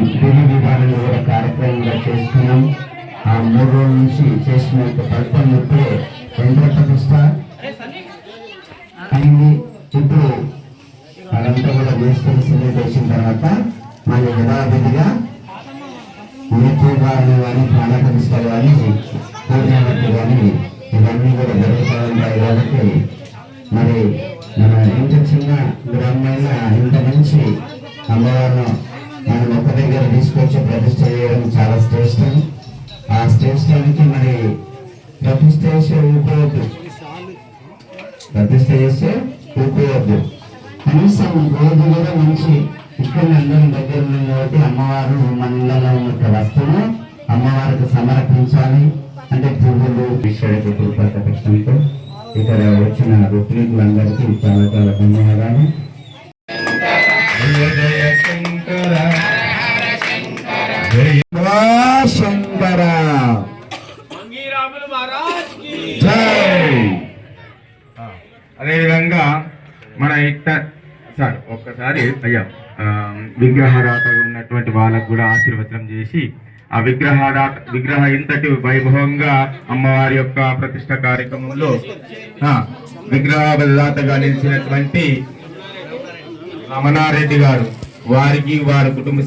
మనం విధానం కూడా కార్యక్రమంగా చేస్తున్నాం. ఆ మూడు రోజుల నుంచి చేసిన యొక్క ఫలితం ఇప్పుడే కేంద్ర ప్రతిష్ట అయింది. ఇప్పుడు అదంతా కూడా మేస్త్రి సిమెంట్ వేసిన తర్వాత మళ్ళీ యథావిధిగా నేత్రి గారిని కానీ ప్రాణ ప్రతిష్ట కానీ పూర్ణావతి కానీ ఇవన్నీ కూడా జరుగుతూ ఉంటాయి కాబట్టి మరి మన ఇంత చిన్న గ్రామంలో ఇంత మంచి అమ్మవారిని గారు తీసుకొచ్చి ప్రతిష్ట చేయడం చాలా శ్రేష్టం. ఆ శ్రేష్టానికి మరి ప్రతిష్ట చేసే ఊరుకోవద్దు ప్రతిష్ట చేస్తే ఊరుకోవద్దు కనీసం రోజు కూడా మంచి ఇక్కడ అందరం దగ్గర ఉన్నాం కాబట్టి అమ్మవారు మన ఇళ్ళలో ఉన్న వస్తువు అమ్మవారికి సమర్పించాలి. అంటే పువ్వులు విషయానికి కృపకటంతో ఇక్కడ వచ్చిన రుక్మికులందరికీ చాలా చాలా ధన్యవాదాలు. అదేవిధంగా మన ఇట్ట సార్ ఒక్కసారి అయ్యా ఆ, ఉన్నటువంటి వాళ్ళకు కూడా ఆశీర్వచనం చేసి ఆ విగ్రహారాట విగ్రహ ఇంతటి వైభవంగా అమ్మవారి యొక్క ప్రతిష్ట కార్యక్రమంలో ఆ, విగ్రహదాతగా నిలిచినటువంటి రమణారెడ్డి గారు వారికి వారి కుటుంబ